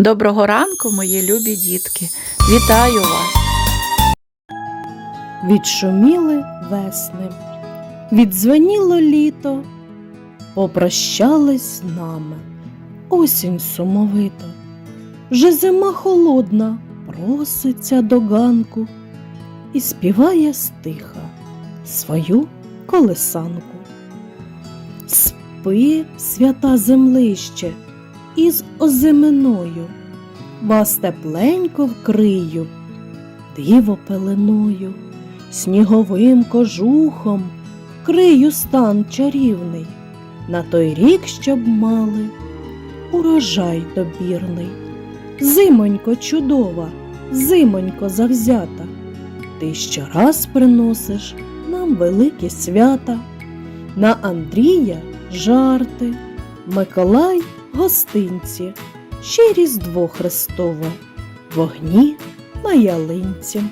Доброго ранку, мої любі дітки! Вітаю вас! Відшуміли весни, віддзвеніло літо, попрощались з нами, осінь сумовита, вже зима холодна, проситься до ганку і співає стиха свою колесанку. Спи, свята землище, із оземеною, вас тепленько вкрию, диво пеленою сніговим кожухом крию стан чарівний, на той рік, щоб мали урожай добірний. Зимонько чудова, зимонько завзята, ти щораз приносиш нам великі свята, на Андрія жарти, Миколай гостинці, ще й Різдво Христове, вогні на ялинці.